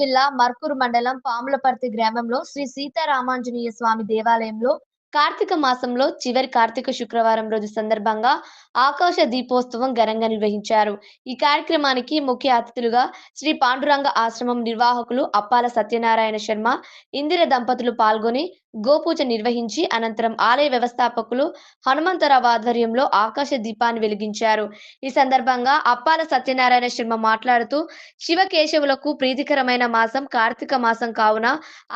జిల్లా మర్కూరు మండలం పాములపర్తి గ్రామంలో శ్రీ సీతారామాంజనేయ స్వామి దేవాలయంలో కార్తీక మాసంలో చివరి కార్తీక శుక్రవారం రోజు సందర్భంగా ఆకాశ దీపోత్సవం ఘనంగా నిర్వహించారు. ఈ కార్యక్రమానికి ముఖ్య అతిథులుగా శ్రీ పాండురంగ ఆశ్రమం నిర్వాహకులు అప్పాల సత్యనారాయణ శర్మ ఇందిర దంపతులు పాల్గొని గోపూజ నిర్వహించి అనంతరం ఆలయ వ్యవస్థాపకులు హనుమంతరావు ఆధ్వర్యంలో ఆకాశ దీపాన్ని వెలిగించారు. ఈ సందర్భంగా అప్పాల సత్యనారాయణ శర్మ మాట్లాడుతూ శివకేశవులకు ప్రీతికరమైన మాసం కార్తీక మాసం కావున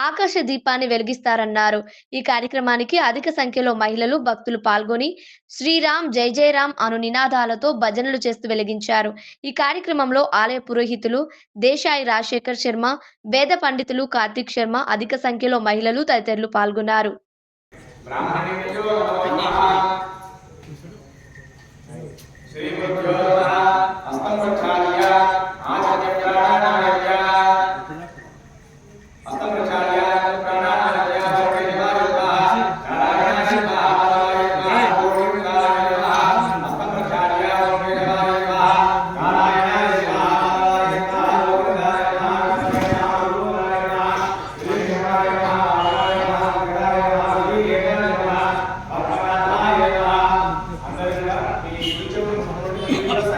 ఆకాశ దీపాన్ని వెలిగిస్తారన్నారు. ఈ కార్యక్రమానికి అధిక సంఖ్యలో మహిళలు భక్తులు పాల్గొని శ్రీరామ్ జై జై రామ్ అను నినాదాలతో భజనలు చేస్తూ వెలిగించారు. ఈ కార్యక్రమంలో ఆలయ పురోహితులు దేశాయి రాజశేఖర్ శర్మ వేద పండితులు కార్తీక్ శర్మ అధిక సంఖ్యలో మహిళలు తదితరులు పాల్గొన్నారు బ్రాహ్మణేభ్యో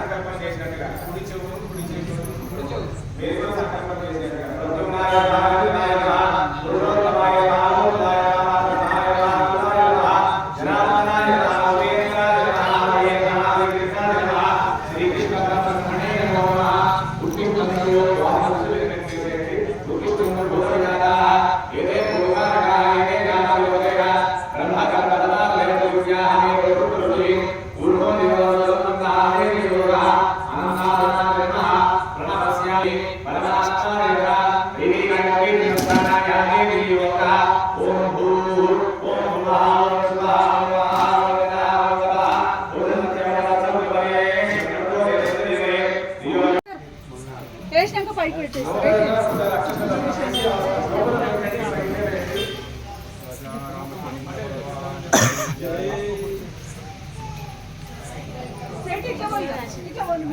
ఓం భూ ఓం భువః స్వాహ ఓం వేసినాక పైకి పెట్టేసి పెట్టి ఇట్లా పోయి ఇట్లా పోయి ఇట్లా పోయి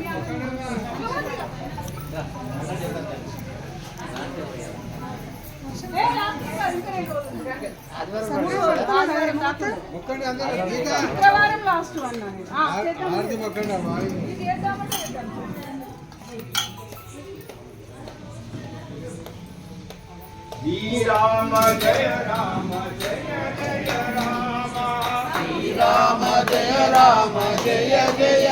శుక్రవారం లాస్ట్ అన్నాను ఆ, చేద్దాం. ఇది చేద్దామంటే చేద్దాం. శ్రీరామ జయ రామ జయ జయ రామ రామ జయ రామ జయ జయ